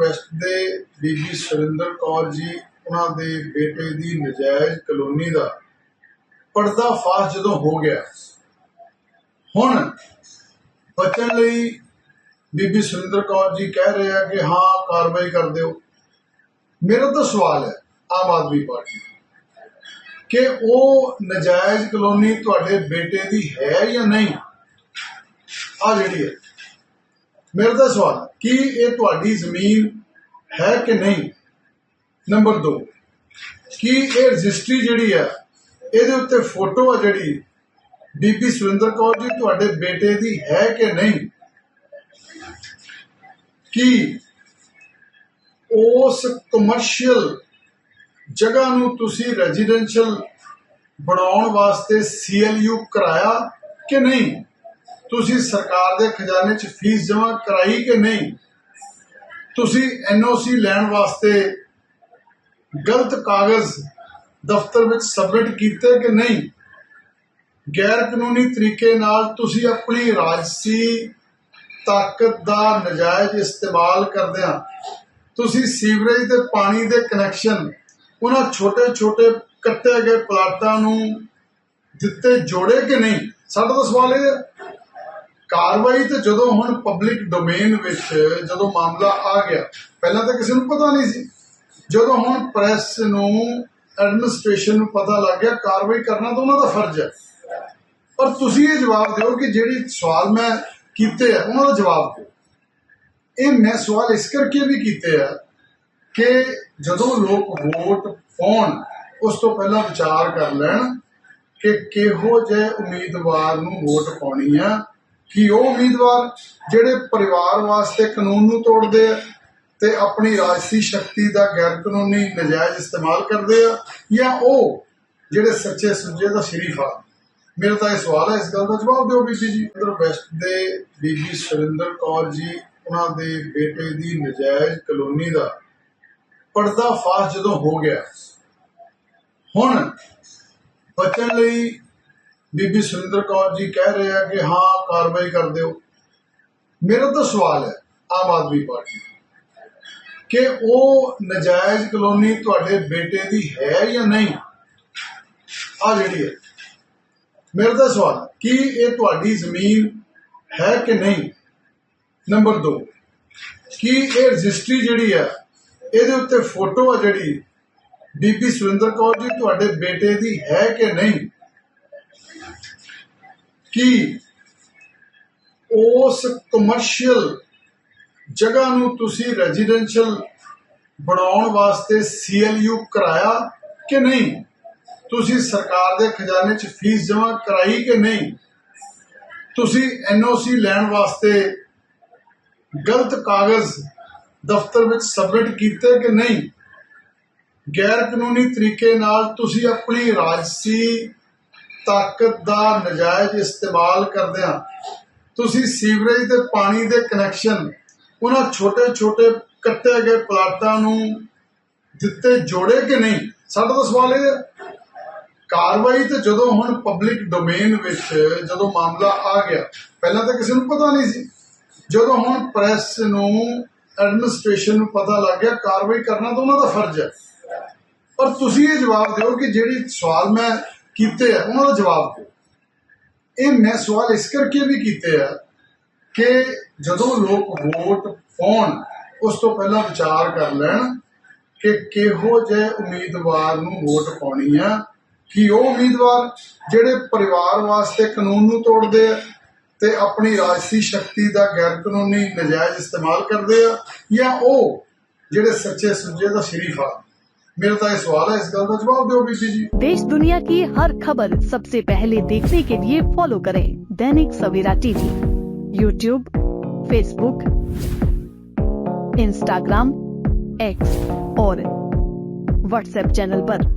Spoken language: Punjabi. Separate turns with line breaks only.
ਵੈਸਟ ਦੇ ਬੀਬੀ ਸੁਰਿੰਦਰ ਕੌਰ ਜੀ, ਉਹਨਾਂ ਦੇ ਬੇਟੇ ਦੀ ਨਜਾਇਜ਼ ਕਲੋਨੀ ਦਾ ਪਰਦਾ ਫਾਸ਼ ਜਦੋਂ ਹੋ ਗਿਆ, ਹੁਣ ਬਚਣ ਲਈ ਬੀਬੀ ਸੁਰਿੰਦਰ ਕੌਰ ਜੀ ਕਹਿ ਰਹੇ ਆ ਕਿ ਹਾਂ, ਕਾਰਵਾਈ ਕਰ ਦਿਓ। ਮੇਰਾ ਤਾਂ ਸਵਾਲ ਹੈ, ਆਮ ਆਦਮੀ ਪਾਰਟੀ ਕਿ ਉਹ ਨਜਾਇਜ਼ ਕਲੋਨੀ ਤੁਹਾਡੇ ਬੇਟੇ ਦੀ ਹੈ ਜਾਂ ਨਹੀਂ? ਆ ਜਿਹੜੀ ਹੈ। ਮੇਰੇ ਦਾ ਸਵਾਲ ਕੀ ਇਹ ਤੁਹਾਡੀ ਜ਼ਮੀਨ ਹੈ ਕਿ ਨਹੀਂ? ਨੰਬਰ 2 ਕੀ ਇਹ ਰਜਿਸਟਰੀ ਜਿਹੜੀ ਹੈ, ਇਹਦੇ ਉੱਤੇ ਫੋਟੋ ਆ ਜਿਹੜੀ ਬੀਬੀ ਸੁਰਿੰਦਰ ਕੌਰ ਜੀ, ਤੁਹਾਡੇ ਬੇਟੇ ਦੀ ਹੈ ਕਿ ਨਹੀਂ? ਕੀ ਉਸ ਕਮਰਸ਼ੀਅਲ ਜਗ੍ਹਾ ਨੂੰ ਤੁਸੀਂ ਰੈਜ਼ੀਡੈਂਸ਼ੀਅਲ ਬਣਾਉਣ ਵਾਸਤੇ ਸੀਐਲਯੂ ਕਰਾਇਆ ਕਿ ਨਹੀਂ? ਤੁਸੀਂ ਸਰਕਾਰ ਦੇ ਖਜ਼ਾਨੇ 'ਚ ਫੀਸ ਜਮ੍ਹਾਂ ਕਰਾਈ ਕਿ ਨਹੀਂ? ਤੁਸੀਂ ਐਨਓਸੀ ਲੈਣ ਵਾਸਤੇ ਗਲਤ ਕਾਗਜ਼ ਦਫ਼ਤਰ ਵਿੱਚ ਸਬਮਿਟ ਕੀਤੇ ਕਿ ਨਹੀਂ? ਗੈਰ ਕਾਨੂੰਨੀ ਤਰੀਕੇ ਨਾਲ ਤੁਸੀਂ ਆਪਣੀ ਰਾਜਸੀ ਤਾਕਤ ਦਾ ਨਜਾਇਜ਼ ਇਸਤੇਮਾਲ ਕਰਦਿਆਂ ਤੁਸੀਂ ਸੀਵਰੇਜ ਦੇ ਪਾਣੀ ਦੇ ਕਨੈਕਸ਼ਨ, ਉਹਨਾਂ ਛੋਟੇ-ਛੋਟੇ ਕੱਟੇ ਗਏ ਪਲਾਟਾਂ ਨੂੰ ਦਿੱਤੇ ਜੋੜੇ ਕਿ ਨਹੀਂ? ਸਾਡਾ ਤਾਂ ਸਵਾਲ ਇਹ ਹੈ। ਕਾਰਵਾਈ ਤੇ ਜਦੋਂ ਹੁਣ ਪਬਲਿਕ ਡੋਮੇਨ ਵਿੱਚ ਜਦੋਂ ਮਾਮਲਾ ਆ ਗਿਆ, ਪਹਿਲਾਂ ਤਾਂ ਕਿਸੇ ਨੂੰ ਪਤਾ ਨਹੀਂ ਸੀ। ਜਦੋਂ ਹੁਣ ਪ੍ਰੈਸ ਨੂੰ ਐਡਮਿਨਿਸਟ੍ਰੇਸ਼ਨ ਨੂੰ ਪਤਾ ਲੱਗ ਗਿਆ, ਕਾਰਵਾਈ ਕਰਨਾ ਤਾਂ ਉਹਨਾਂ ਦਾ ਫਰਜ਼ ਹੈ। ਪਰ ਤੁਸੀਂ ਇਹ ਜਵਾਬ ਦਿਓ ਕਿ ਜਿਹੜੀ ਸਵਾਲ ਮੈਂ ਕੀਤੇ ਆ, ਉਹਨਾਂ ਦਾ ਜਵਾਬ ਦਿਓ। ਇਹ ਮੈਂ ਸਵਾਲ ਇਸ ਕਰਕੇ ਵੀ ਕੀਤੇ ਆ ਕਿ ਜਦੋਂ ਲੋਕ ਵੋਟ ਪਾਉਣ, ਉਸ ਤੋਂ ਪਹਿਲਾਂ ਵਿਚਾਰ ਕਰ ਲੈਣ ਕਿ ਕਿਹੋ ਜਿਹੇ ਉਮੀਦਵਾਰ ਨੂੰ ਵੋਟ ਪਾਉਣੀ ਆ ਕਿ ਉਹ ਉਮੀਦਵਾਰ ਜਿਹੜੇ ਪਰਿਵਾਰ ਵਾਸਤੇ ਕਾਨੂੰਨ ਨੂੰ ਤੋੜਦੇ ਆ ਤੇ ਆਪਣੀ ਰਾਜਸੀ ਸ਼ਕਤੀ ਦਾ ਗੈਰ ਕਾਨੂੰਨੀ ਨਜਾਇਜ਼ ਇਸਤੇਮਾਲ ਕਰਦੇ ਆ, ਜਾਂ ਉਹ ਜਿਹੜੇ ਸੱਚੇ ਸੁੱਚੇ ਦਾ ਸ਼ਰੀਫ ਮੇਰਾ ਤਾਂ ਇਹ ਸਵਾਲ ਹੈ, ਇਸ ਗੱਲ ਦਾ ਜਵਾਬ ਦਿਓ ਬੀਬੀ ਜੀ। ਉਧਰ ਵੈਸਟ ਦੇ ਬੀਬੀ ਸੁਰਿੰਦਰ ਕੌਰ ਜੀ, ਉਹਨਾਂ ਦੇ ਬੇਟੇ ਦੀ ਨਜਾਇਜ਼ ਕਲੋਨੀ ਦਾ ਪਰਦਾ ਫਾਸ਼ ਜਦੋਂ ਹੋ ਗਿਆ, ਹੁਣ ਬਚਣ ਲਈ ਬੀਬੀ ਸੁਰਿੰਦਰ ਕੌਰ ਜੀ ਕਹਿ ਰਹੇ ਆ ਕਿ ਹਾਂ ਕਾਰਵਾਈ ਕਰ ਦਿਓ। ਮੇਰਾ ਤਾਂ ਸਵਾਲ ਹੈ ਆਮ ਆਦਮੀ ਪਾਰਟੀ ਕਿ ਉਹ ਨਜਾਇਜ਼ ਕਲੋਨੀ ਤੁਹਾਡੇ ਬੇਟੇ ਦੀ ਹੈ ਜਾਂ ਨਹੀਂ? ਆ ਜਿਹੜੀ ਹੈ ਮੇਰਾ ਤਾਂ ਸਵਾਲ ਹੈ, ਕੀ ਇਹ ਤੁਹਾਡੀ ਜ਼ਮੀਨ ਹੈ ਕਿ ਨਹੀਂ? ਨੰਬਰ 2 ਕੀ ਇਹ ਰਜਿਸਟਰੀ ਜਿਹੜੀ ਹੈ ਇਹਦੇ ਉੱਤੇ ਫੋਟੋ ਆ ਜਿਹੜੀ ਬੀਬੀ ਸੁਰਿੰਦਰ ਕੌਰ ਜੀ ਤੁਹਾਡੇ ਬੇਟੇ ਦੀ ਹੈ ਕਿ ਨਹੀਂ? ਕੀ ਉਸ ਕਮਰਸ਼ੀਅਲ ਜਗ੍ਹਾ ਨੂੰ ਤੁਸੀਂ ਰੈਜ਼ੀਡੈਂਸ਼ੀਅਲ ਬਣਾਉਣ ਵਾਸਤੇ ਸੀਐਲਯੂ ਕਰਾਇਆ ਕਿ ਨਹੀਂ? ਤੁਸੀਂ ਸਰਕਾਰ ਦੇ ਖਜ਼ਾਨੇ 'ਚ ਫੀਸ ਜਮ੍ਹਾਂ ਕਰਾਈ ਕਿ ਨਹੀਂ? ਤੁਸੀਂ ਐਨਓਸੀ ਲੈਣ ਵਾਸਤੇ ਗਲਤ ਕਾਗਜ਼ ਦਫ਼ਤਰ ਵਿੱਚ ਸਬਮਿਟ ਕੀਤੇ ਕਿ ਨਹੀਂ? ਗੈਰ ਕਾਨੂੰਨੀ ਤਰੀਕੇ ਨਾਲ ਤੁਸੀਂ ਆਪਣੀ ਰਾਜਸੀ ਤਾਕਤ ਦਾ ਨਜਾਇਜ਼ ਇਸਤੇਮਾਲ ਕਰਦਿਆਂ ਤੁਸੀਂ ਸੀਵਰੇਜ ਦੇ ਪਾਣੀ ਦੇ ਕਨੈਕਸ਼ਨ ਉਹਨਾਂ ਛੋਟੇ-ਛੋਟੇ ਕੱਟੇ ਗਏ ਪਲਾਟਾਂ ਨੂੰ ਦਿੱਤੇ ਜੋੜੇ ਕਿ ਨਹੀਂ? ਸਾਡਾ ਤਾਂ ਸਵਾਲ ਇਹ ਕਾਰਵਾਈ ਤੇ ਜਦੋਂ ਹੁਣ ਪਬਲਿਕ ਡੋਮੇਨ ਵਿੱਚ ਜਦੋਂ ਮਾਮਲਾ ਆ ਗਿਆ, ਪਹਿਲਾਂ ਤਾਂ ਕਿਸੇ ਨੂੰ ਪਤਾ ਨਹੀਂ ਸੀ। ਜਦੋਂ ਹੁਣ ਪ੍ਰੈਸ ਨੂੰ ਐਡਮਿਨਿਸਟ੍ਰੇਸ਼ਨ ਨੂੰ ਪਤਾ ਲੱਗ ਗਿਆ, ਕਾਰਵਾਈ ਕਰਨਾ ਤਾਂ ਉਹਨਾਂ ਦਾ ਫਰਜ਼ ਹੈ। ਪਰ ਤੁਸੀਂ ਇਹ ਜਵਾਬ ਦਿਓ ਕਿ ਜਿਹੜੀ ਸਵਾਲ ਮੈਂ ਕੀਤੇ ਆ ਉਹਨਾਂ ਦਾ ਜਵਾਬ ਦਿਓ। ਇਹ ਮੈਂ ਸਵਾਲ ਇਸ ਕਰਕੇ ਵੀ ਕੀਤੇ ਆ ਕਿ ਜਦੋਂ ਲੋਕ ਵੋਟ ਪਾਉਣ, ਉਸ ਤੋਂ ਪਹਿਲਾਂ ਵਿਚਾਰ ਕਰ ਲੈਣ ਕਿ ਕਿਹੋ ਜਿਹੇ ਉਮੀਦਵਾਰ ਨੂੰ ਵੋਟ ਪਾਉਣੀ ਆ, ਕਿ ਉਹ ਉਮੀਦਵਾਰ ਜਿਹੜੇ ਪਰਿਵਾਰ ਵਾਸਤੇ ਕਾਨੂੰਨ ਨੂੰ ਤੋੜਦੇ ਆ ਤੇ ਆਪਣੀ ਰਾਜਸੀ ਸ਼ਕਤੀ ਦਾ ਗੈਰ ਕਾਨੂੰਨੀ ਨਜਾਇਜ਼ ਇਸਤੇਮਾਲ ਕਰਦੇ ਆ, ਜਾਂ ਉਹ ਜਿਹੜੇ ਸੱਚੇ ਸੁੱਚੇ ਦਾ ਸ਼ਰੀਫ ਆ मेरा तो सवाल है इस गल का जवाब दो बीसी जी।
देश दुनिया की हर खबर सबसे पहले देखने के लिए फॉलो करें Dainik Savera TV YouTube Facebook Instagram X और व्हाट्सएप चैनल पर।